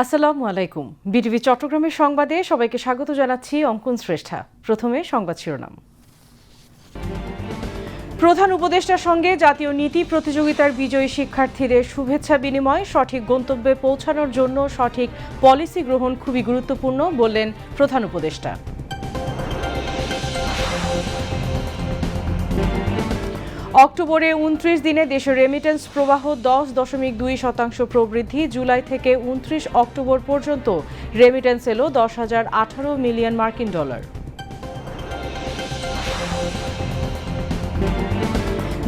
আসসালামু আলাইকুম। বিটিভি চট্টগ্রামের সংবাদে সবাইকে স্বাগত জানাচ্ছি অঙ্কন শ্রেষ্ঠা। প্রথমে সংবাদ শিরোনাম। প্রধান উপদেষ্টার সঙ্গে জাতীয় নীতি প্রতিযোগিতার বিজয়ী শিক্ষার্থীদের শুভেচ্ছা বিনিময়, সঠিক গন্তব্যে পৌঁছানোর জন্য সঠিক পলিসি গ্রহণ খুবই গুরুত্বপূর্ণ বললেন প্রধান উপদেষ্টা। অক্টোবরে উনত্রিশ দিনে দেশের রেমিটেন্স প্রবাহ দশ দশমিক দুই শতাংশ প্রবৃদ্ধি। জুলাই থেকে উনত্রিশ অক্টোবর পর্যন্ত রেমিটেন্স এলো দশ হাজার আঠারো মিলিয়ন মার্কিন ডলার।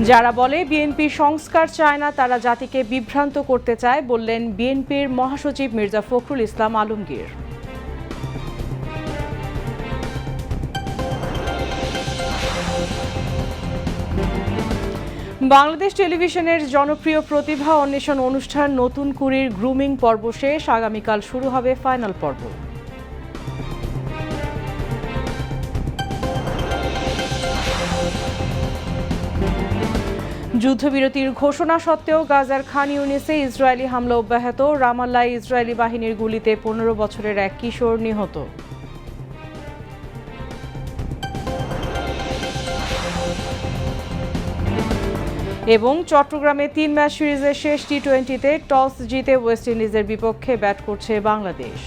যারা বলে বিএনপি সংস্কার চায় না, তারা জাতিকে বিভ্রান্ত করতে চায়, বললেন বিএনপির মহাসচিব মির্জা ফখরুল ইসলাম আলমগীর। বাংলাদেশ টেলিভিশনের জনপ্রিয় প্রতিভা অন্বেষণ অনুষ্ঠান নতুন কুড়ির গ্রুমিং পর্ব শেষ। আগামীকাল শুরু হবে ফাইনাল পর্ব। যুদ্ধবিরতির ঘোষণা সত্ত্বেও গাজার খান ইউনিসে ইসরায়েলি হামলা অব্যাহত। রামাল্লায় ইসরায়েলি বাহিনীর গুলিতে পনেরো বছরের এক কিশোর নিহত। এবং চট্টগ্রামে তিন ম্যাচ সিরিজের শেষ টি টোয়েন্টিতে টস জিতে ওয়েস্ট ইন্ডিজের বিপক্ষে ব্যাট করছে বাংলাদেশ।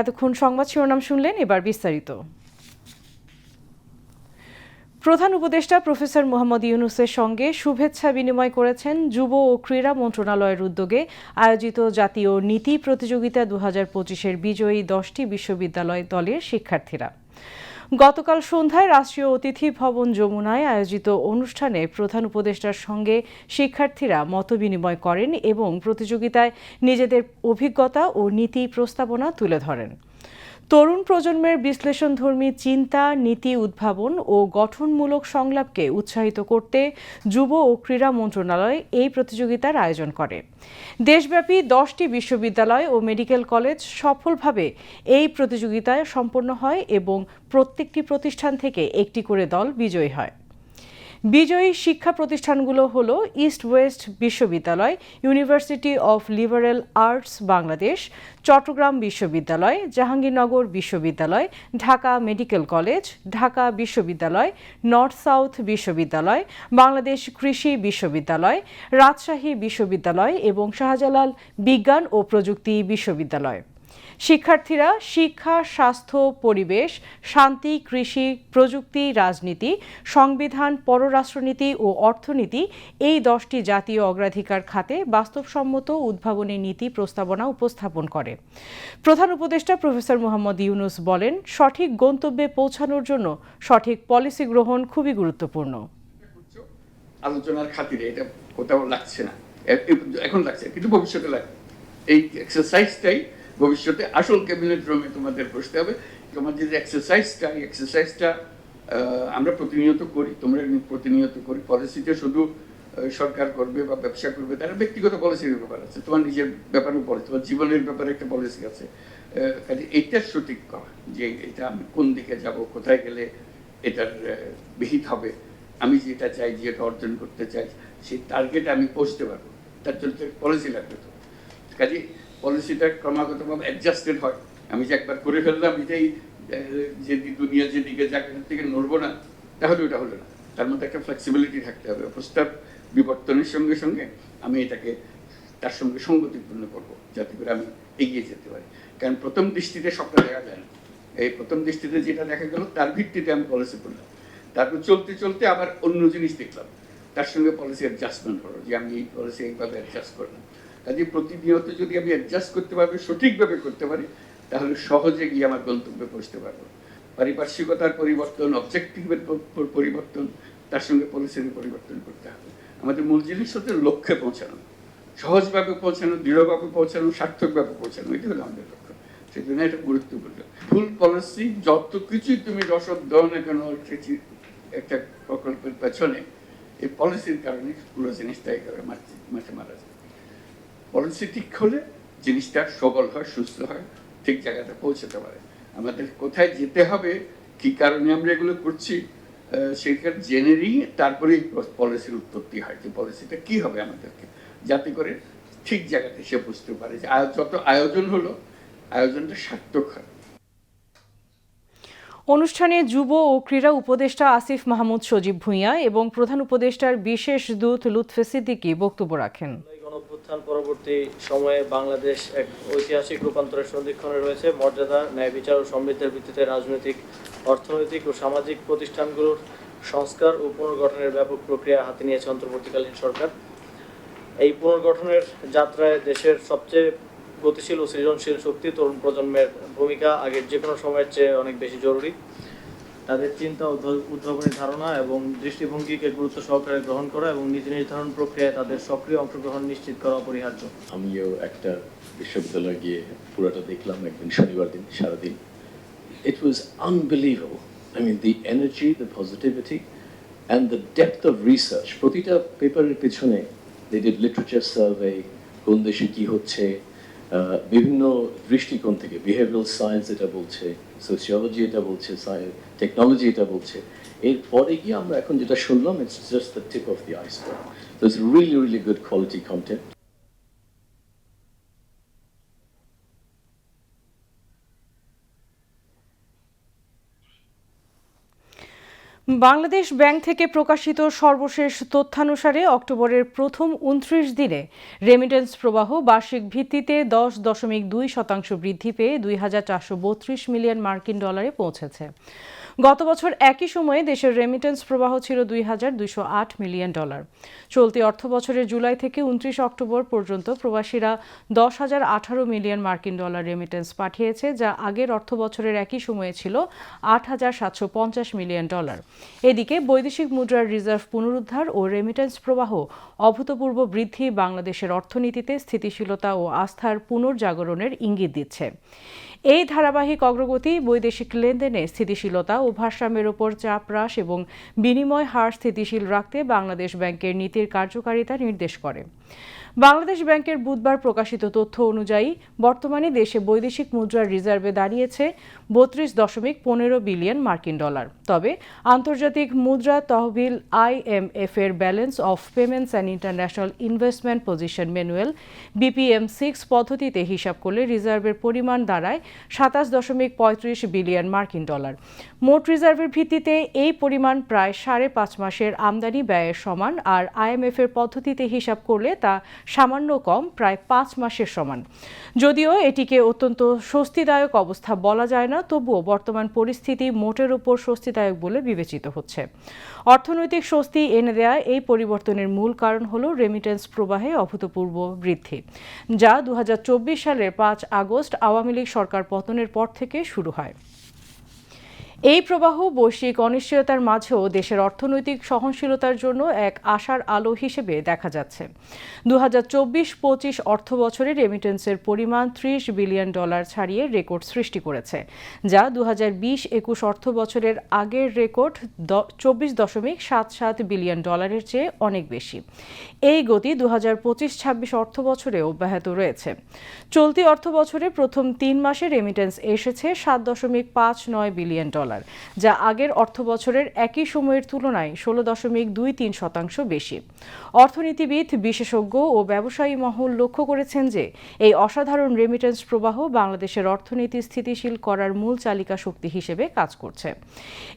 এতক্ষণ সংবাদ শিরোনাম শুনলেন, এবার বিস্তারিত। প্রধান উপদেষ্টা প্রফেসর মোহাম্মদ ইউনুসের সঙ্গে শুভেচ্ছা বিনিময় করেছেন যুব ও ক্রীড়া মন্ত্রণালয়ের উদ্যোগে আয়োজিত জাতীয় নীতি প্রতিযোগিতা দু হাজার পঁচিশের বিজয়ী দশটি বিশ্ববিদ্যালয় দলের শিক্ষার্থীরা। গতকাল সন্ধ্যায় রাষ্ট্রীয় অতিথি ভবন যমুনায় আয়োজিত অনুষ্ঠানে প্রধান উপদেষ্টার সঙ্গে শিক্ষার্থীরা মতবিনিময় করেন এবং প্রতিযোগিতায় নিজেদের অভিজ্ঞতা ও নীতি প্রস্তাবনা তুলে ধরেন। তরুণ প্রজন্মের বিশ্লেষণধর্মী চিন্তা, নীতি উদ্ভাবন ও গঠনমূলক সংলাপকে উৎসাহিত করতে যুব ও ক্রীড়া মন্ত্রণালয় এই প্রতিযোগিতার আয়োজন করে। দেশব্যাপী দশটি বিশ্ববিদ্যালয় ও মেডিকেল কলেজ সফলভাবে এই প্রতিযোগিতায় সম্পন্ন হয় এবং প্রত্যেকটি প্রতিষ্ঠান থেকে একটি করে দল বিজয়ী হয়। বিজয়ী শিক্ষা প্রতিষ্ঠানগুলো হল ইস্ট ওয়েস্ট বিশ্ববিদ্যালয় university of liberal arts Bangladesh Chattogram বিশ্ববিদ্যালয় জাহাঙ্গীরনগর বিশ্ববিদ্যালয় ঢাকা মেডিকেল কলেজ ঢাকা বিশ্ববিদ্যালয় নর্থ সাউথ বিশ্ববিদ্যালয় বাংলাদেশ কৃষি বিশ্ববিদ্যালয় রাজশাহী বিশ্ববিদ্যালয় এবং শাহজালাল বিজ্ঞান ও প্রযুক্তি বিশ্ববিদ্যালয়। শিক্ষার্থীরা শিক্ষা, স্বাস্থ্য, পরিবেশ, শান্তি, কৃষি, প্রযুক্তি, রাজনীতি, সংবিধান, পররাষ্ট্রনীতি ও অর্থনীতি এই দশটি জাতীয় অগ্রাধিকার খাতে বাস্তবসম্মত উদ্ভাবনী নীতি প্রস্তাবনা উপস্থাপন করে। প্রধান উপদেষ্টা প্রফেসর মোহাম্মদ ইউনুস বলেন, সঠিক গন্তব্যে পৌঁছানোর জন্য সঠিক পলিসি গ্রহণ খুবই গুরুত্বপূর্ণ। আলোচনার খাতিরে এটা কোথাও লাগছে না। এখন লাগছে, কিন্তু ভবিষ্যতে লাগবে। এই এক্সারসাইজটাই ভবিষ্যতে আসল ক্যাবিনেট রুমে তোমাদের বসতে হবে। তোমার যে এক্সারসাইজটা এই এক্সারসাইজটা আমরা প্রতিনিয়ত করি, তোমরা প্রতিনিয়ত করি। পলিসিতে শুধু সরকার করবে বা ব্যবসা করবে, তারা ব্যক্তিগত পলিসির ব্যাপার আছে। তোমার নিজের ব্যাপারেও পলিসি তোমার জীবনের ব্যাপারে একটা পলিসি আছে। কাজে এইটা সঠিক করা যে এটা আমি কোন দিকে যাব, কোথায় গেলে এটার বিহিত হবে। আমি যেটা চাই যেটা অর্জন করতে চাই, সেই টার্গেটে আমি পৌঁছতে পারব। তার জন্য পলিসি লাগবে তো। কাজে পলিসিটা ক্রমাগতভাবে অ্যাডজাস্টেড হয়। আমি যে একবার করে ফেললাম এটাই যে দুনিয়া যেদিকে এখান থেকে নড়বো না, তাহলে ওটা হলো না। তার মধ্যে একটা ফ্লেক্সিবিলিটি থাকতে হবে। প্রস্তাব বিবর্তনের সঙ্গে সঙ্গে আমি এটাকে তার সঙ্গে সঙ্গতিপূর্ণ করব, যাতে করে আমি এগিয়ে যেতে পারি। কারণ প্রথম দৃষ্টিতে সবটা দেখা যায় না। এই প্রথম দৃষ্টিতে যেটা দেখা গেল, তার ভিত্তিতে আমি পলিসি করলাম। তারপর চলতে চলতে আবার অন্য জিনিস দেখলাম। তার সঙ্গে পলিসি অ্যাডজাস্টমেন্ট হলো, যে আমি এই পলিসি এইভাবে অ্যাডজাস্ট করলাম। কাজে প্রতিনিয়ত যদি আমি অ্যাডজাস্ট করতে পারব, সঠিকভাবে করতে পারি, তাহলে সহজে গিয়ে আমার গন্তব্যে পৌঁছতে পারব। পারিপার্শ্বিকতার পরিবর্তন অবজেক্টিভের পরিবর্তন, তার সঙ্গে পলিসির পরিবর্তন করতে হবে। আমাদের মূল জিনিস হচ্ছে লক্ষ্যে পৌঁছানো। সহজভাবে পৌঁছানো, দৃঢ়ভাবে পৌঁছানো, সার্থকভাবে পৌঁছানো এটি হলো আমাদের লক্ষ্য। সেই জন্য এটা গুরুত্বপূর্ণ। ভুল পলিসি যত কিছুই তুমি রসদ দাও না কেন একটা প্রকল্পের পেছনে, এই পলিসির কারণে পুরো জিনিসটা একেবারে মাঠে মাঠে মারা যায়। পলিসি ঠিক হলে জিনিসটা সবল হয়, সুস্থ হয়, ঠিক জায়গাতে পৌঁছাতে পারে। আমাদের কোথায় যেতে হবে, কি কারণে আমরা এগুলো করছি সেটা জেনেরই তারপরে পলিসির উৎপত্তি হয় যে পলিসিটা কি হবে আমাদেরকে, যাতে করে ঠিক জায়গাতে সে বুঝতে পারে যে যত আয়োজন হলো, আয়োজনটা সার্থক হয়। অনুষ্ঠানে যুব ও ক্রীড়া উপদেষ্টা আসিফ মাহমুদ সজীব ভূঁইয়া এবং প্রধান উপদেষ্টার বিশেষ দূত লুৎফে সিদ্দিকী বক্তব্য রাখেন। এই পরবর্তী সময়ে বাংলাদেশ এক ঐতিহাসিক রূপান্তরের সন্ধিক্ষণে রয়েছে। মর্যাদা, ন্যায় বিচার ও সমৃদ্ধের ভিত্তিতে রাজনৈতিক, অর্থনৈতিক ও সামাজিক প্রতিষ্ঠানগুলোর সংস্কার ও পুনর্গঠনের ব্যাপক প্রক্রিয়া হাতে নিয়েছে অন্তর্বর্তীকালীন সরকার। এই পুনর্গঠনের যাত্রায় দেশের সবচেয়ে গতিশীল ও সৃজনশীল শক্তি তরুণ প্রজন্মের ভূমিকা আগের যে কোনো সময়ের চেয়ে অনেক বেশি জরুরি। তাদের চিন্তা উদ্ভাবনী ধারণা এবং দৃষ্টিভঙ্গিকে গুরুত্ব সহকারে গ্রহণ করা এবং নীতি নির্ধারণ প্রক্রিয়ায় তাদের সক্রিয় অংশগ্রহণ নিশ্চিত করা অপরিহার্য। আমিও একটা বিশ্ববিদ্যালয়ে গিয়ে পুরোটা দেখলাম একদিন শনিবার দিন, সারাদিন। It was unbelievable I mean the energy the positivity and the depth of research প্রতিটা পেপারের পেছনে দে ডিড লিটারেচার সার্ভে কোন দেশে কী হচ্ছে বিভিন্ন দৃষ্টিকোণ থেকে বিহেভিয়ারাল সায়েন্স এটা বলছে সোসিওলজি এটা বলছে টেকনোলজি এটা বলছে এরপরে গিয়ে আমরা এখন যেটা শুনলাম it's just the tip of the iceberg it's really really good quality quality Bangladesh bank থেকে প্রকাশিত সর্বশেষ তথ্যানুসারে অক্টোবরের প্রথম উনত্রিশ দিনে রেমিটেন্স প্রবাহ বার্ষিক ভিত্তিতে দশ দশমিক দুই শতাংশ বৃদ্ধি পেয়ে দুই হাজার চারশো বত্রিশ মিলিয়ন মার্কিন ডলারে পৌঁছেছে। গত বছর একই সময়ে দেশের রেমিটেন্স প্রবাহ ছিল দুই হাজার দুইশো আট মিলিয়ন ডলার। চলতি অর্থ বছরের জুলাই থেকে উনত্রিশ অক্টোবর পর্যন্ত প্রবাসীরা দশ হাজার আঠারো মিলিয়ন মার্কিন ডলার রেমিটেন্স পাঠিয়েছে, যা আগের অর্থ বছরের একই সময়ে ছিল আট হাজার সাতশো পঞ্চাশ মিলিয়ন ডলার। এদিকে বৈদেশিক মুদ্রার রিজার্ভ পুনরুদ্ধার ও রেমিটেন্স প্রবাহ অভূতপূর্ব বৃদ্ধি বাংলাদেশের অর্থনীতিতে স্থিতিশীলতা ও আস্থার পুনর্জাগরণের ইঙ্গিত দিচ্ছে। এই ধারাবাহিক অগ্রগতি বৈদেশিক লেনদেনে স্থিতিশীলতা ও ভারসাম্যের ওপর চাপ হ্রাস এবং বিনিময় হার স্থিতিশীল রাখতে বাংলাদেশ ব্যাংকের নীতির কার্যকারিতা নির্দেশ করে। বাংলাদেশ ব্যাংকের বুধবার প্রকাশিত তথ্য অনুযায়ী, বর্তমানে দেশে বৈদেশিক মুদ্রার রিজার্ভে দাঁড়িয়েছে বত্রিশ দশমিক পনেরো বিলিয়ন মার্কিন ডলার। তবে আন্তর্জাতিক মুদ্রা তহবিল আইএমএফ এর balance of payments and international investment position manual BPM six পদ্ধতিতে হিসাব করলে রিজার্ভের পরিমাণ দাঁড়ায় সাতাশ দশমিক পঁয়ত্রিশ বিলিয়ন মার্কিন ডলার। মোট রিজার্ভের ভিত্তিতে এই পরিমাণ প্রায় সাড়ে পাঁচ মাসের আমদানি ব্যয়ের সমান, আর আইএমএফ এর পদ্ধতিতে হিসাব করলে তা সামান্য কম, প্রায় পাঁচ মাসের সমান। যদিও এটিকে অত্যন্ত স্বস্তিদায়ক অবস্থা বলা যায় না, তবুও বর্তমান পরিস্থিতি মোটের উপর স্বস্তিদায়ক বলে বিবেচিত হচ্ছে। অর্থনৈতিক স্বস্তি এনে দেয়া এই পরিবর্তনের মূল কারণ হল রেমিটেন্স প্রবাহে অভূতপূর্ব বৃদ্ধি, যা দু হাজার চব্বিশ সালের পাঁচ আগস্ট আওয়ামী লীগ সরকার পতনের পর থেকে শুরু হয়। এই প্রবাহ বৈশ্বিক অনিশ্চয়তার মাঝেও দেশের অর্থনৈতিক সহনশীলতার জন্য এক আশার আলো হিসেবে দেখা যাচ্ছে। দু হাজার চব্বিশ পঁচিশ অর্থ বছরে রেমিটেন্সের পরিমাণ ত্রিশ বিলিয়ন ডলার ছাড়িয়ে রেকর্ড সৃষ্টি করেছে, যা দু হাজার বিশ একুশ অর্থ বছরের আগের রেকর্ড চব্বিশ দশমিক সাত সাত বিলিয়ন ডলারের চেয়ে অনেক বেশি। এই গতি দু হাজার পঁচিশ ছাব্বিশ অর্থ বছরে অব্যাহত রয়েছে। চলতি অর্থ বছরে প্রথম তিন মাসে রেমিটেন্স এসেছে সাত দশমিক পাঁচ নয় বিলিয়ন ডলার যা আগের অর্থ বছরের একই সময়ের তুলনায় ষোলো দশমিক দুই তিন শতাংশ বেশি। অর্থনীতিবিদ, বিশেষজ্ঞ ও ব্যবসায়ী মহল লক্ষ্য করেছেন যে, এই অসাধারণ রেমিটেন্স প্রবাহ বাংলাদেশের অর্থনীতি স্থিতিশীল করার মূল চালিকা শক্তি হিসেবে কাজ করছে।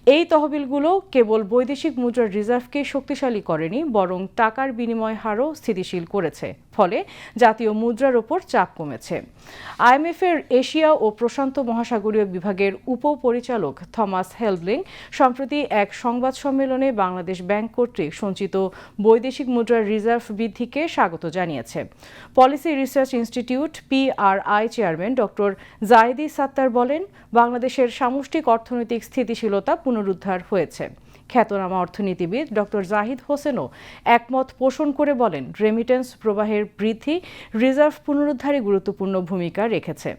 এই তহবিলগুলো কেবল বৈদেশিক মুদ্রার রিজার্ভকে শক্তিশালী করেনি, বরং টাকার বিনিময় হারও স্থিতিশীল করেছে। ফলে জাতীয় মুদ্রার ওপর চাপ কমেছে। আইএমএফ এর এশিয়া ও প্রশান্ত মহাসাগরীয় বিভাগের উপপরিচালক থমাস হেলবলিং সম্প্রতি এক সংবাদ সম্মেলনে বাংলাদেশ ব্যাংক কর্তৃক সঞ্চিত বৈদেশিক মুদ্রার রিজার্ভ বৃদ্ধিকে স্বাগত জানিয়েছে। Policy research institute PRI chairman doctor Zaidi Sattar বলেন, বাংলাদেশের সামষ্টিক অর্থনৈতিক স্থিতিশীলতা পুনরুদ্ধার হয়েছে। খ্যাতনামা অর্থনীতিবিদ ডক্টর জাহিদ হোসেনও একমত পোষণ করে বলেন রেমিটেন্স প্রবাহের বৃদ্ধি রিজার্ভ পুনরুদ্ধারে গুরুত্বপূর্ণ ভূমিকা রেখেছে।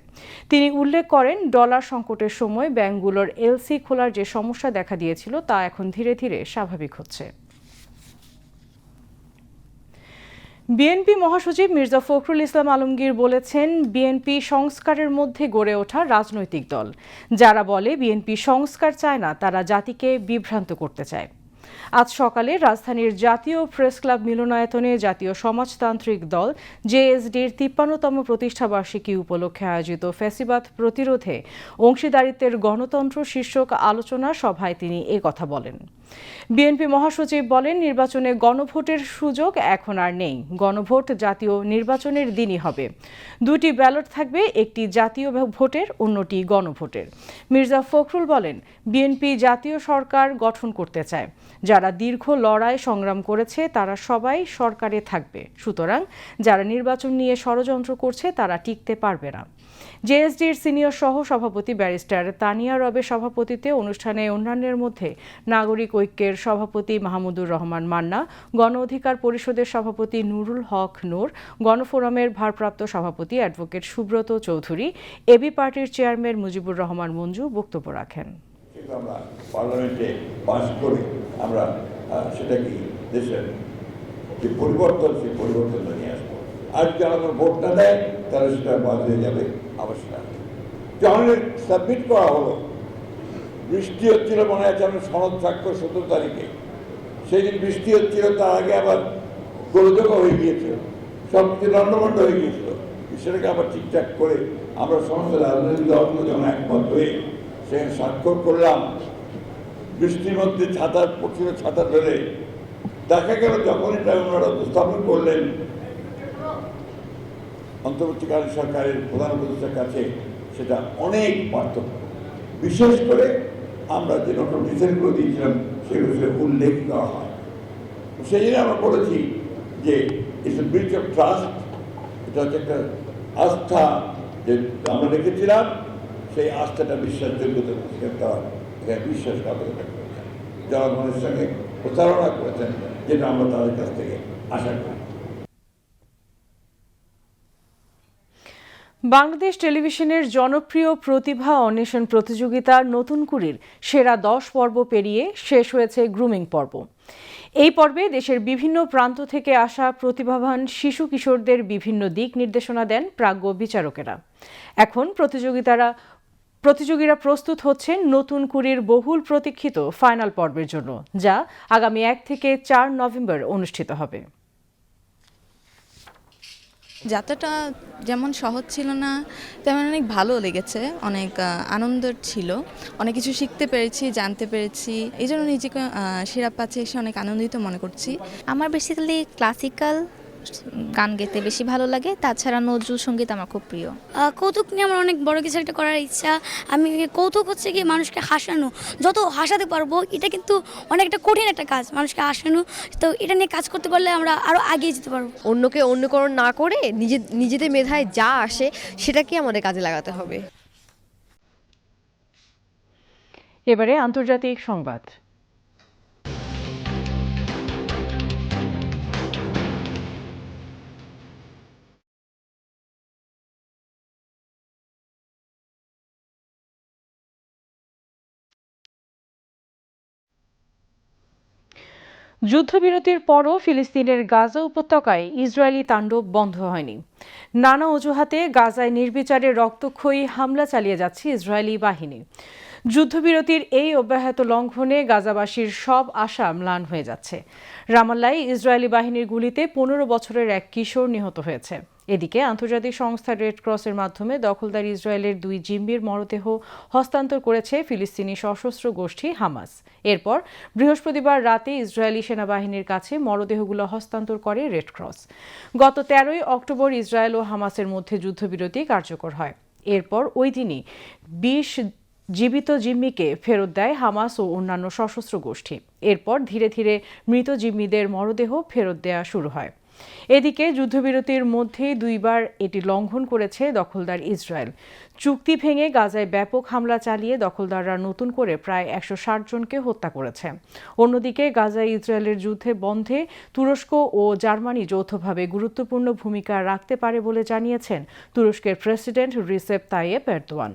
তিনি উল্লেখ করেন ডলার সংকটের সময় ব্যাংকগুলোর এলসি খোলার যে সমস্যা দেখা দিয়েছিল তা এখন ধীরে ধীরে স্বাভাবিক হচ্ছে। বিএনপি মহাসচিব মির্জা ফখরুল ইসলাম আলমগীর বলেছেন, বিএনপি সংস্কারের মধ্যে গড়ে ওঠা রাজনৈতিক দল। যারা বলে বিএনপি সংস্কার চায় না, তারা জাতিকে বিভ্রান্ত করতে চায়। আজ সকালে রাজধানীর জাতীয় প্রেস ক্লাব মিলনায়তনে জাতীয় সমাজতান্ত্রিক দল জেএসডির তিপ্পান্নতম প্রতিষ্ঠাবার্ষিকী উপলক্ষে আয়োজিত ফ্যাসিবাদ প্রতিরোধে অংশীদারিত্বের গণতন্ত্র শীর্ষক আলোচনা সভায় তিনি কথা বলেন। বিএনপি মহাসচিব বলেন, নির্বাচনে গণভোটের সুযোগ এখন আর নেই। গণভোট জাতীয় নির্বাচনের দিনই হবে। দুটি ব্যালট থাকবে, একটি জাতীয় ভোটের, অন্যটি গণভোটের। মির্জা ফখরুল বলেন, বিএনপি জাতীয় সরকার গঠন করতে চায়। যারা দীর্ঘ লড়াই সংগ্রাম করেছে, তারা সবাই সরকারে থাকবে। সুতরাং যারা নির্বাচন নিয়ে ষড়যন্ত্র করছে, তারা টিকতে পারবে না। জেএসডির সিনিয়র সহ সভাপতি ব্যারিস্টার তানিয়া রবের সভাপতিত্বে অনুষ্ঠানে অন্যান্যের মধ্যে নাগরিক ঐক্যের সভাপতি মাহমুদুর রহমান মান্না, গণ অধিকার পরিষদের সভাপতি নুরুল হক নূর গণফোরামের ভারপ্রাপ্ত সভাপতি অ্যাডভোকেট সুব্রত চৌধুরী এবি পার্টির চেয়ারম্যান মুজিবুর রহমান মঞ্জু বক্তব্য রাখেন। পরিবর্তন, সেই পরিবর্তনটা নিয়ে আসব। আর যারা কোনো ভোট না দেয় তাহলে সেটা বাদ হয়ে যাবে। সেটা যখন সাবমিট করা হলো। বৃষ্টি হচ্ছিল মনে আছে আমরা সনদ স্বাক্ষর সতেরো তারিখে। সেই দিন বৃষ্টি হচ্ছিল, তার আগে আবার গোলযোগ হয়ে গিয়েছিল। সব কিছু দণ্ডমণ্ড হয়ে গিয়েছিল। সেটাকে আবার ঠিকঠাক করে আমরা সমস্ত রাজনৈতিক দলগুলো যখন একমত হয়ে সেখানে স্বাক্ষর করলাম। বৃষ্টির মধ্যে ছাতার প্রচুর ছাতা ধরে। দেখা গেল যখন এটা ওনারা উপস্থাপন করলেন অন্তর্বর্তীকালীন সরকারের প্রধান উপদেষ্টার কাছে সেটা অনেক পার্থক্য। বিশেষ করে আমরা যে নতুন ডিসেন্টগুলো দিয়েছিলাম, সেগুলো উল্লেখ করা হয়। সেই জন্য আমরা বলেছি যে it's a breach of trust এটা হচ্ছে একটা আস্থা যে আমরা রেখেছিলাম, সেই আস্থাটা বিশ্বাসযোগ্যতা এখানে বিশ্বাসঘাতকতা করেছেন। জনগণের সঙ্গে প্রতারণা করেছেন, যেটা আমরা তাদের কাছ থেকে আশা করি। বাংলাদেশ টেলিভিশনের জনপ্রিয় প্রতিভা অন্বেষণ প্রতিযোগিতার নতুন কুড়ির সেরা দশ পর্ব পেরিয়ে শেষ হয়েছে গ্রুমিং পর্ব। এই পর্বে দেশের বিভিন্ন প্রান্ত থেকে আসা প্রতিভাবান শিশু কিশোরদের বিভিন্ন দিক নির্দেশনা দেন প্রাজ্ঞ বিচারকেরা। এখন প্রতিযোগিতারা, প্রতিযোগীরা প্রস্তুত হচ্ছেন নতুন কুড়ির বহুল প্রতীক্ষিত ফাইনাল পর্বের জন্য, যা আগামী এক থেকে চার নভেম্বর অনুষ্ঠিত হবে। যাত্রাটা যেমন সহজ ছিল না, তেমন অনেক ভালো লেগেছে, অনেক আনন্দের ছিল। অনেক কিছু শিখতে পেরেছি, জানতে পেরেছি। এই জন্য নিজেকে সেরা পাচ্ছে এসে অনেক আনন্দিত মনে করছি। আমার বেসিক্যালি ক্লাসিক্যাল গান গেতে বেশি ভালো লাগে। তাছাড়া নজরুল সংগীত আমার খুব প্রিয়। কৌতুক নিয়ে আমার অনেক বড় কিছু একটা করার ইচ্ছা। আমি কৌতুক হচ্ছে কি মানুষকে হাসানো। যত হাসাতে পারব এটা কিন্তু অনেকটা কঠিন একটা কাজ মানুষকে হাসানো। তো এটা নিয়ে কাজ করতে পারলে আমরা আরও এগিয়ে যেতে পারব। অন্যকে অনুকরণ না করে নিজে নিজেদের মেধায় যা আসে সেটাকে আমাদের কাজে লাগাতে হবে। এবারে আন্তর্জাতিক সংবাদ। যুদ্ধবিরতির পরও ফিলিস্তিনের গাজা উপত্যকায় ইসরায়েলি তাণ্ডব বন্ধ হয়নি। নানা অজুহাতে গাজায় নির্বিচারে রক্তক্ষয়ী হামলা চালিয়ে যাচ্ছে ইসরায়েলি বাহিনী। যুদ্ধবিরতির এই অব্যাহত লঙ্ঘনে গাজাবাসীর সব আশা ম্লান হয়ে যাচ্ছে। রামাল্লায় ইসরায়েলি বাহিনীর গুলিতে পনেরো বছরের এক কিশোর নিহত হয়েছে। এদিকে আন্তর্জাতিক সংস্থা রেড ক্রসের মাধ্যমে দখলদার ইসরায়েলের দুই জিম্বির মরদেহ হস্তান্তর করেছে ফিলিস্তিনি সশস্ত্র গোষ্ঠী হামাস। এরপর বৃহস্পতিবার রাতে ইসরায়েলি সেনাবাহিনীর কাছে মরদেহগুলো হস্তান্তর করে রেড ক্রস। গত তেরোই অক্টোবর ইসরায়েল ও হামাসের মধ্যে যুদ্ধবিরতি কার্যকর হয়। এরপর ওই দিনই বিশ জীবিত জিম্মিকে ফেরত দেয় হামাস ও অন্যান্য সশস্ত্র গোষ্ঠী। এরপর ধীরে ধীরে মৃত জিম্মিদের মরদেহ ফেরত দেয়া শুরু হয়। এদিকে যুদ্ধবিরতির মধ্যেই দুইবার এটি লঙ্ঘন করেছে দখলদার ইসরায়েল। চুক্তি ভেঙে গাজায় ব্যাপক হামলা চালিয়ে দখলদাররা নতুন করে প্রায় একশো ষাট জনকে হত্যা করেছে। অন্যদিকে গাজায় ইসরায়েলের যুদ্ধে বন্ধে তুরস্ক ও জার্মানি যৌথভাবে গুরুত্বপূর্ণ ভূমিকা রাখতে পারে বলে জানিয়েছেন তুরস্কের প্রেসিডেন্ট রিসেপ তাইয়েপ এরদোয়ান।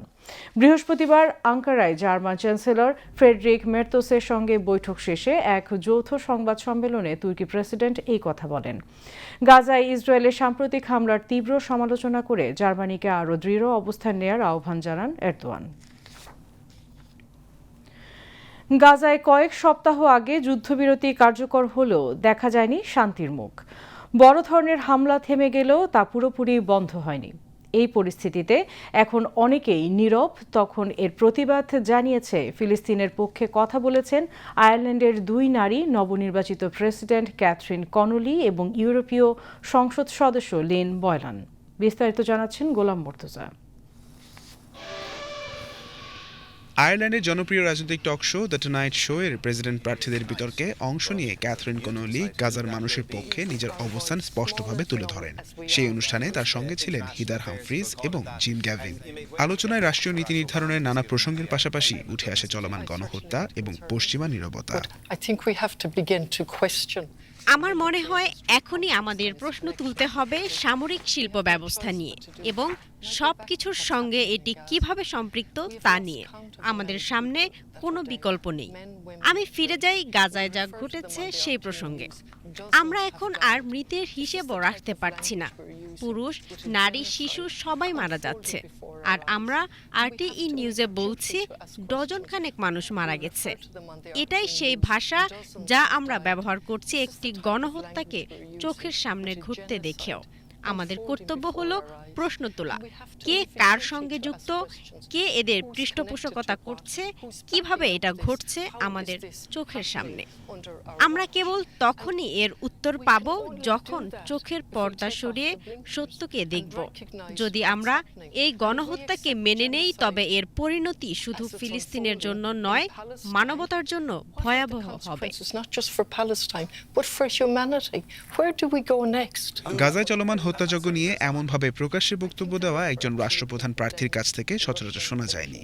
বৃহস্পতিবার আঙ্কারায় জার্মান চ্যান্সেলর ফ্রেডরিক মের্তোসের সঙ্গে বৈঠক শেষে এক যৌথ সংবাদ সম্মেলনে তুর্কি প্রেসিডেন্ট এই কথা বলেন। গাজায় ইসরায়েলের সাম্প্রতিক হামলার তীব্র সমালোচনা করে জার্মানিকে আরও দৃঢ় অবস্থান নেয়ার আহ্বান জানান এরদোয়ান। গাজায় কয়েক সপ্তাহ আগে যুদ্ধবিরতি কার্যকর হলেও দেখা যায়নি শান্তির মুখ। বড় ধরনের হামলা থেমে গেলেও তা পুরোপুরি বন্ধ হয়নি। এই পরিস্থিতিতে এখন অনেকেই নীরব। তখন এর প্রতিবাদ জানিয়েছে ফিলিস্তিনের পক্ষে কথা বলেছেন আয়ারল্যান্ডের দুই নারী, নবনির্বাচিত প্রেসিডেন্ট ক্যাথরিন কনলি এবং ইউরোপীয় সংসদ সদস্য লিন বয়লান। বিস্তারিত জানাচ্ছেন গোলাম মর্তুজা। আয়ারল্যান্ডের জনপ্রিয় রাজনৈতিক talk show the tonight show এর প্রেসিডেন্ট প্রার্থীদের বিতর্কে অংশ নিয়ে ক্যাথরিন কোনলি গাজার মানুষের পক্ষে নিজের অবস্থান স্পষ্টভাবে তুলে ধরেন। সেই অনুষ্ঠানে তার সঙ্গে ছিলেন হিদার হামফ্রিজ এবং জিম গ্যাভিন। আলোচনায় রাষ্ট্রীয় নীতি নির্ধারণের নানা প্রসঙ্গের পাশাপাশি উঠে আসে চলমান গণহত্যা এবং পশ্চিমা নীরবতা। আমার মনে হয় এখনই আমাদের প্রশ্ন তুলতে হবে সামরিক শিল্প ব্যবস্থা নিয়ে এবং সব কিছুর সঙ্গে এটি কীভাবে সম্পৃক্ত তা নিয়ে। আমাদের সামনে কোনো বিকল্প নেই। আমি ফিরে যাই গাজায় যা ঘটেছে সেই প্রসঙ্গে। আমরা এখন আর মৃতের হিসেবও রাখতে পারছি না। পুরুষ, নারী, শিশু সবাই মারা যাচ্ছে। আর আমরা আরটিই নিউজে বলছি ডজন খানেক মানুষ মারা গেছে। এটাই সেই ভাষা যা আমরা ব্যবহার করছি একটি গণহত্যাকে চোখের সামনে ঘুরতে দেখেও। আমাদের কর্তব্য হলো প্রশ্ন তোলা। কে কার সঙ্গে যুক্ত? কে এদের পৃষ্ঠপোষকতা করছে? কীভাবে এটা ঘটছে আমাদের চোখের সামনে? আমরা কেবল তখনই এর উত্তর পাব যখন চোখের পর্দা সরিয়ে সত্যকে দেখব। যদি আমরা এই গণহত্যাকে মেনে নেই তবে এর পরিণতি শুধু ফিলিস্তিনের জন্য নয় মানবতার জন্য ভয়াবহ হবে? গাজায় চলমান হত্যাযজ্ঞ নিয়ে এমনভাবে প্রকাশ্যে বক্তব্য দেওয়া একজন রাষ্ট্রপ্রধান প্রার্থীর কাছ থেকে সচরাচর শোনা যায়নি।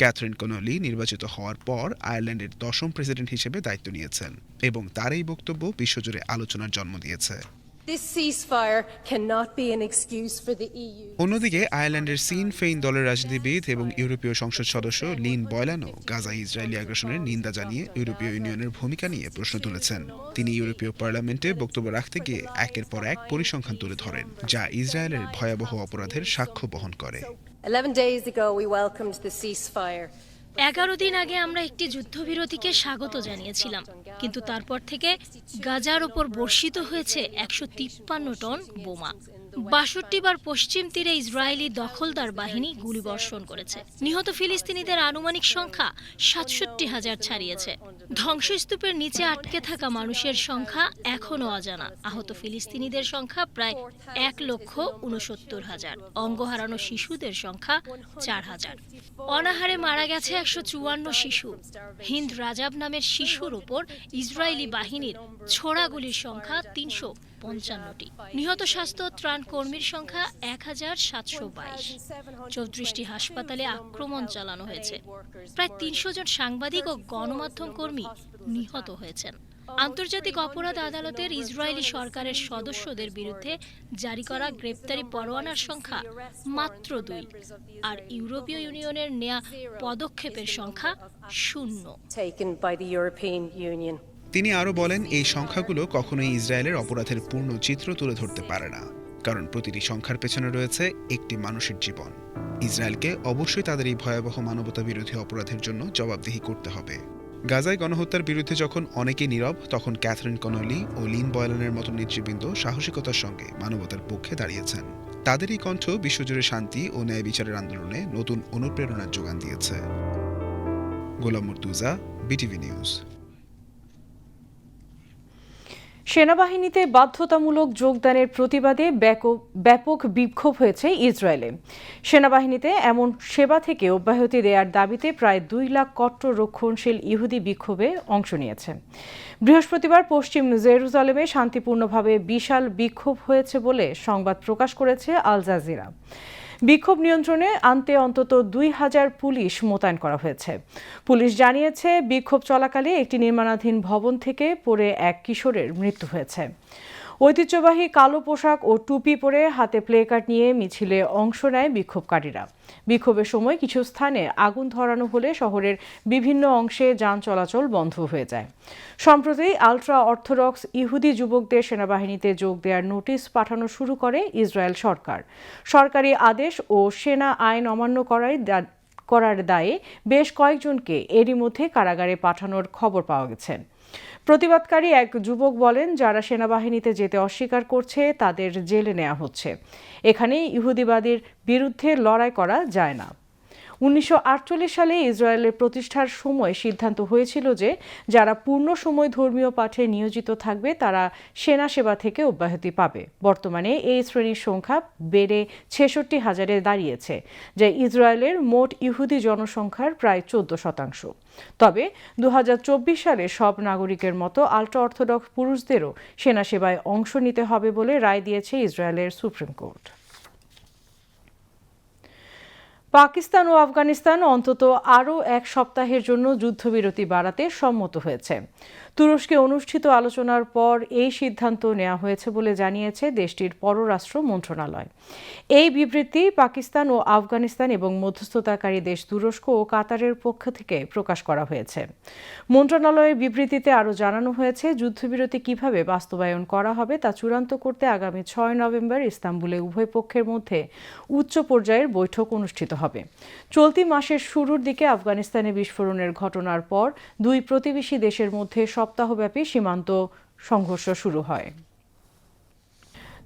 ক্যাথরিন কোনলি নির্বাচিত হওয়ার পর আয়ারল্যান্ডের দশম প্রেসিডেন্ট হিসেবে দায়িত্ব নিয়েছেন এবং তার এই বক্তব্য বিশ্বজুড়ে আলোচনার জন্ম দিয়েছে। This ceasefire cannot be an excuse for the E. অন্যদিকে আয়ারল্যান্ডের সিন ফেইন দলের রাজনীতিবিদ এবং ইউরোপীয় সংসদ সদস্য লিন বয়লানো গাজা ইসরায়েলি আগ্রাসনের নিন্দা জানিয়ে ইউরোপীয় ইউনিয়নের ভূমিকা নিয়ে প্রশ্ন তুলেছেন তিনি ইউরোপীয় পার্লামেন্টে বক্তব্য রাখতে গিয়ে একের পর এক পরিসংখ্যান তুলে ধরেন যা ইসরায়েলের ভয়াবহ অপরাধের সাক্ষ্য বহন করে 11 days ago, we welcomed the ceasefire. এগারো দিন আগে আমরা একটি যুদ্ধবিরতিকে স্বাগত জানিয়েছিলাম, কিন্তু তারপর থেকে গাজার ওপর বর্ষিত হয়েছে একশো তিপ্পান্ন টন বোমা। বাষট্টি বার পশ্চিম তীরে ইসরায়েলি দখলদার বাহিনী গুলিবর্ষণ করেছে। নিহত ফিলিস্তিনিদের আনুমানিক সংখ্যা সাতষট্টি হাজার ছাড়িয়েছে। ধ্বংসস্তূপের নিচে আটকে থাকা মানুষের সংখ্যা এখনও অজানা। আহত ফিলিস্তিনিদের সংখ্যা প্রায় এক লক্ষ উনসত্তর হাজার। অঙ্গ হারানো শিশুদের সংখ্যা চার হাজার। অনাহারে মারা গেছে একশো চুয়ান্ন শিশু। হিন্দ রাজাব নামের শিশুর উপর ইসরায়েলি বাহিনীর ছোড়াগুলির সংখ্যা তিনশো পঞ্চান্নটি। নিহত স্বাস্থ্য ত্রাণ কর্মীর সংখ্যা এক হাজার সাতশো বাইশ। চৌত্রিশটি হাসপাতালে আক্রমণ চালানো হয়েছে। প্রায় তিনশো জন সাংবাদিক ও গণমাধ্যম কর্মী নিহত হয়েছেন। আন্তর্জাতিক অপরাধ আদালতের ইসরায়েলি সরকারের সদস্যদের বিরুদ্ধে জারি করা গ্রেপ্তারি পরোয়ানার সংখ্যা মাত্র দুই। আর ইউরোপীয় ইউনিয়নের নেয়া পদক্ষেপের সংখ্যা শূন্য। তিনি আরও বলেন, এই সংখ্যাগুলো কখনোই ইসরায়েলের অপরাধের পূর্ণ চিত্র তুলে ধরতে পারে না, কারণ প্রতিটি সংখ্যার পেছনে রয়েছে একটি মানুষের জীবন। ইসরায়েলকে অবশ্যই তাদের এই ভয়াবহ মানবতা বিরোধী অপরাধের জন্য জবাবদিহি করতে হবে। গাজায় গণহত্যার বিরুদ্ধে যখন অনেকে নীরব, তখন ক্যাথরিন কনলি ও লিন বয়লানের মতো নেতৃবৃন্দ সাহসিকতার সঙ্গে মানবতার পক্ষে দাঁড়িয়েছেন। তাদের এই কণ্ঠ বিশ্বজুড়ে শান্তি ও ন্যায় বিচারের আন্দোলনে নতুন অনুপ্রেরণার যোগান দিয়েছে। Golam Murtuza, BTV news. সেনাবাহিনীতে বাধ্যতামূলক যোগদানের প্রতিবাদে ব্যাপক বিক্ষোভ হয়েছে ইসরায়েলে। সেনাবাহিনীতে এমন সেবা থেকে অব্যাহতি দেওয়ার দাবিতে প্রায় দুই লাখ কট্টর রক্ষণশীল ইহুদি বিক্ষোভে অংশ নিয়েছে। বৃহস্পতিবার পশ্চিম জেরুজালেমে শান্তিপূর্ণভাবে বিশাল বিক্ষোভ হয়েছে বলে সংবাদ প্রকাশ করেছে আল জাজিরা। বিক্ষোভ নিয়ন্ত্রণে আনতে অন্তত দুই হাজার পুলিশ মোতায়েন করা হয়েছে। পুলিশ জানিয়েছে, বিক্ষোভ চলাকালে একটি নির্মাণাধীন ভবন থেকে পড়ে এক কিশোরের মৃত্যু হয়েছে। ঐতিহ্যবাহী কালো পোশাক ও টুপি পরে হাতে প্লে কার্ড নিয়ে মিছিলে অংশ নেয় বিক্ষোভকারীরা। বিক্ষোভের সময় কিছু স্থানে আগুন ধরানো হলে শহরের বিভিন্ন অংশে যান চলাচল বন্ধ হয়ে যায়। সম্প্রতি আলট্রা অর্থোডক্স ইহুদি যুবকদের সেনাবাহিনীতে যোগ দেওয়ার নোটিশ পাঠানো শুরু করে ইসরায়েল সরকার। সরকারি আদেশ ও সেনা আইন অমান্য করায় করার দায়ে বেশ কয়েকজনকে এরই মধ্যে কারাগারে পাঠানোর খবর পাওয়া গেছে। প্রতিবাদকারী এক যুবক বলেন, যারা সেনাবাহিনীতে যেতে অস্বীকার করছে, তাদের জেলে নেওয়া হচ্ছে। এখানে ইহুদিবাদীর বিরুদ্ধে লড়াই করা যায় না। উনিশশো আটচল্লিশ সালে ইসরায়েলের প্রতিষ্ঠার সময় সিদ্ধান্ত হয়েছিল যে যারা পূর্ণ সময় ধর্মীয় পাঠে নিয়োজিত থাকবে, তারা সেনা সেবা থেকে অব্যাহতি পাবে। বর্তমানে এই শ্রেণির সংখ্যা বেড়ে ছেষট্টি হাজারে দাঁড়িয়েছে, যা ইসরায়েলের মোট ইহুদি জনসংখ্যার প্রায় চোদ্দ শতাংশ। তবে দু হাজার চব্বিশ সালে সব নাগরিকের মতো আল্ট্রা অর্থোডক্স পুরুষদেরও সেনা সেবায় অংশ নিতে হবে বলে রায় দিয়েছে ইসরায়েলের সুপ্রিম কোর্ট। পাকিস্তান ও আফগানিস্তান অন্তত আরও এক সপ্তাহের জন্য যুদ্ধবিরতি বাড়াতে সম্মত হয়েছে। তুরস্কে অনুষ্ঠিত আলোচনার পর এই সিদ্ধান্ত নেওয়া হয়েছে বলে জানিয়েছে দেশটির পররাষ্ট্র মন্ত্রণালয়। এই বিবৃতি পাকিস্তান ও আফগানিস্তান এবং মধ্যস্থতাকারী দেশ তুরস্ক ও কাতারের পক্ষ থেকে প্রকাশ করা হয়েছে। মন্ত্রণালয়ের বিবৃতিতে আরও জানানো হয়েছে, যুদ্ধবিরতি কীভাবে বাস্তবায়ন করা হবে তা চূড়ান্ত করতে আগামী ছয় নভেম্বর ইস্তাম্বুলে উভয় পক্ষের মধ্যে উচ্চ পর্যায়ের বৈঠক অনুষ্ঠিত হবে। চলতি মাসের শুরুর দিকে আফগানিস্তানে বিস্ফোরণের ঘটনার পর দুই প্রতিবেশী দেশের মধ্যে সপ্তাহব্যাপী সীমান্ত সংঘর্ষ শুরু হয়।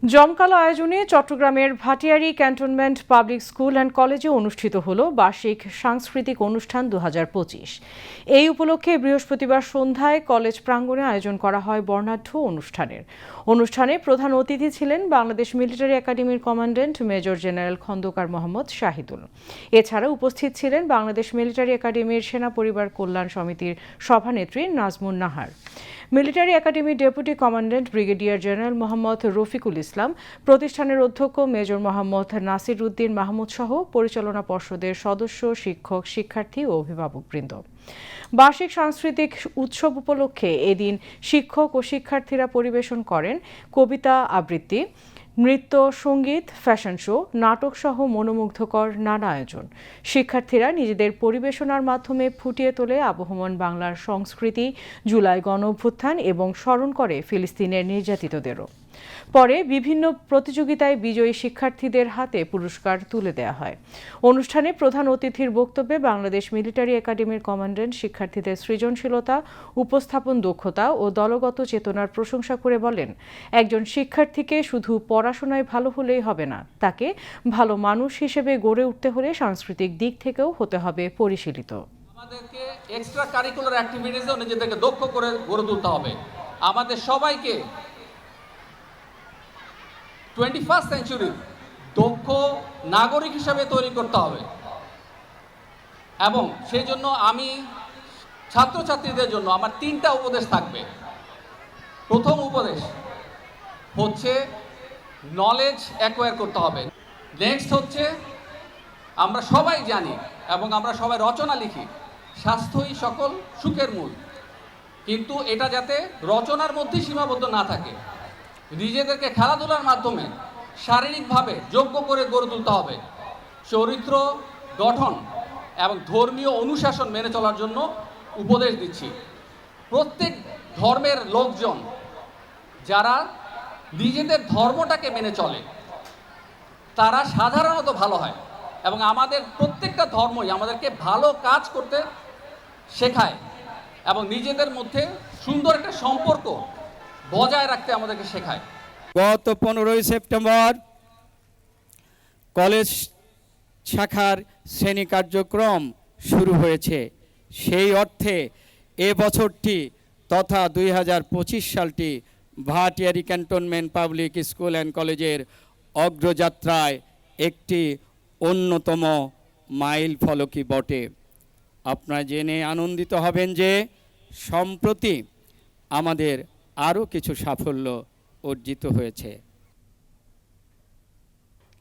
জমকালো আয়োজনে চট্টগ্রামের Bhatiari cantonment public school and কলেজে অনুষ্ঠিত হল বার্ষিক সাংস্কৃতিক অনুষ্ঠান দু হাজার পঁচিশ। এই উপলক্ষে বৃহস্পতিবার সন্ধ্যায় কলেজ প্রাঙ্গণে আয়োজন করা হয় বর্ণাঢ্য অনুষ্ঠানের। অনুষ্ঠানে প্রধান অতিথি ছিলেন বাংলাদেশ মিলিটারি একাডেমির commandant major general Khondaker Mohammad Shahidul. এছাড়া উপস্থিত ছিলেন বাংলাদেশ মিলিটারি একাডেমির সেনা পরিবার কল্যাণ সমিতির সভানেত্রী নাজমুন নাহার। মিলিটারি একাডেমির deputy commandant brigadier general Mohammad Rafiqul Islam, প্রতিষ্ঠানের অধ্যক্ষ মেজর মোহাম্মদ নাসির উদ্দিন মাহমুদ সহ পরিচালনা পর্ষদের সদস্য, শিক্ষক, শিক্ষার্থী ও অভিভাবকবৃন্দ। বার্ষিক সাংস্কৃতিক উৎসব উপলক্ষে এদিন শিক্ষক ও শিক্ষার্থীরা পরিবেশন করেন কবিতা আবৃত্তি নৃত্য, সংগীত, ফ্যাশন শো, নাটক সহ মনোমুগ্ধকর নানা আয়োজন। শিক্ষার্থীরা নিজেদের পরিবেশনার মাধ্যমে ফুটিয়ে তোলে আবহমান বাংলার সংস্কৃতি, জুলাই গণ অভ্যুত্থান এবং স্মরণ করে ফিলিস্তিনের নির্যাতিতদেরও। পরে বিভিন্ন প্রতিযোগিতায় বিজয়ী শিক্ষার্থীদের হাতে পুরস্কার তুলে দেওয়া হয়। অনুষ্ঠানে প্রধান অতিথির বক্তব্যে বাংলাদেশ মিলিটারি একাডেমির কমান্ড্যান্ট শিক্ষার্থীদের সৃজনশীলতা, উপস্থাপন দক্ষতা ও দলগত চেতনার প্রশংসা করে বলেন, একজন শিক্ষার্থীকে শুধু পড়াশোনায় ভালো হলেই হবে না, তাকে ভালো মানুষ হিসেবে গড়ে উঠতে হলে সাংস্কৃতিক দিক থেকেও হতে হবে পরিশীলিত। আমাদেরকে এক্সট্রা কারিকুলার নিজেদেরকে দক্ষ করে গড়ে তুলতে হবে। আমাদের সবাইকে টোয়েন্টি ফার্স্ট সেঞ্চুরি দক্ষ নাগরিক হিসাবে তৈরি করতে হবে। এবং সেই জন্য আমি ছাত্রছাত্রীদের জন্য আমার তিনটা উপদেশ থাকবে। প্রথম উপদেশ হচ্ছে নলেজ অ্যাকোয়ার করতে হবে। নেক্সট হচ্ছে আমরা সবাই জানি এবং আমরা সবাই রচনা লিখি, স্বাস্থ্যই সকল সুখের মূল। কিন্তু এটা যাতে রচনার মধ্যে সীমাবদ্ধ না থাকে। নিজেদেরকে খেলাধুলার মাধ্যমে শারীরিকভাবে যোগ্য করে গড়ে তুলতে হবে। চরিত্র গঠন এবং ধর্মীয় অনুশাসন মেনে চলার জন্য উপদেশ দিচ্ছি। প্রত্যেক ধর্মের লোকজন যারা নিজেদের ধর্মটাকে মেনে চলে, তারা সাধারণত ভালো হয় এবং আমাদের প্রত্যেকটা ধর্মই আমাদেরকে ভালো কাজ করতে শেখায় এবং নিজেদের মধ্যে সুন্দর একটা সম্পর্ক বজায় রাখতে আমাদেরকে শেখায়। গত পনেরোই সেপ্টেম্বর কলেজ শাখার শ্রেণি কার্যক্রম শুরু হয়েছে। সেই অর্থে এ বছরটি তথা দুই হাজার পঁচিশ সালটি Bhatiari cantonment public school and কলেজের অগ্রযাত্রায় একটি অন্যতম মাইল ফলকি বটে। আপনারা জেনে আনন্দিত হবেন যে সম্প্রতি আমাদের আরও কিছু সাফল্য অর্জিত হয়েছে।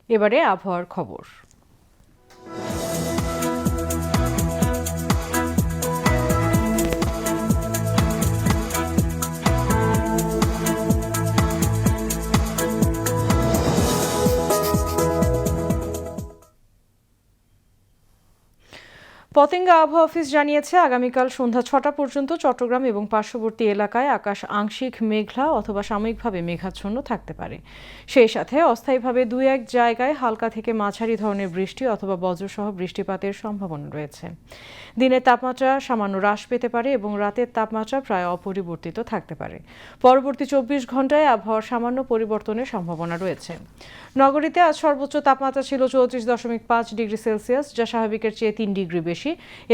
এবারে আবহাওয়ার খবর। পতেঙ্গা আবহাওয়া অফিস জানিয়েছে, আগামীকাল সন্ধ্যা ছটা পর্যন্ত চট্টগ্রাম এবং পার্শ্ববর্তী এলাকায় আকাশ আংশিক মেঘলা অথবা সাময়িকভাবে মেঘাচ্ছন্ন থাকতে পারে। সেই সাথে অস্থায়ীভাবে দুই এক জায়গায় হালকা থেকে মাঝারি ধরনের বৃষ্টি অথবা বজ্রসহ বৃষ্টিপাতের সম্ভাবনা রয়েছে। দিনের তাপমাত্রা সামান্য হ্রাস পেতে পারে এবং রাতের তাপমাত্রা প্রায় অপরিবর্তিত থাকতে পারে। পরবর্তী চব্বিশ ঘন্টায় আবহাওয়ার সামান্য পরিবর্তনের সম্ভাবনা রয়েছে। নগরীতে আজ সর্বোচ্চ তাপমাত্রা ছিল চৌত্রিশ দশমিক পাঁচ ডিগ্রি সেলসিয়াস, যা স্বাভাবিকের চেয়ে তিন ডিগ্রি বেশি।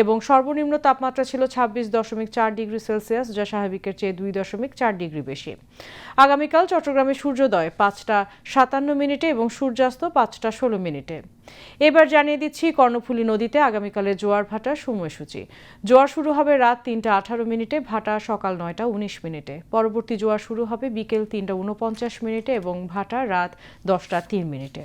এবং সর্বনিম্ন তাপমাত্রা ছিল ছাব্বিশ দশমিক চার ডিগ্রি সেলসিয়াস, যা স্বাভাবিকের চেয়ে দুই দশমিক চার ডিগ্রি বেশি। আগামীকাল চট্টগ্রামে সূর্যোদয় পাঁচটা সাতান্ন মিনিটে এবং সূর্যাস্ত পাঁচটা ষোলো মিনিটে। এবার জানিয়ে দিচ্ছি কর্ণফুলী নদীতে আগামীকালের জোয়ার ভাটার সময়সূচি। জোয়ার শুরু হবে রাত তিনটা আঠারো মিনিটে, ভাটা সকাল নয়টা উনিশ মিনিটে। পরবর্তী জোয়ার শুরু হবে বিকেল তিনটা উনপঞ্চাশ মিনিটে এবং ভাটা রাত দশটা তিন মিনিটে।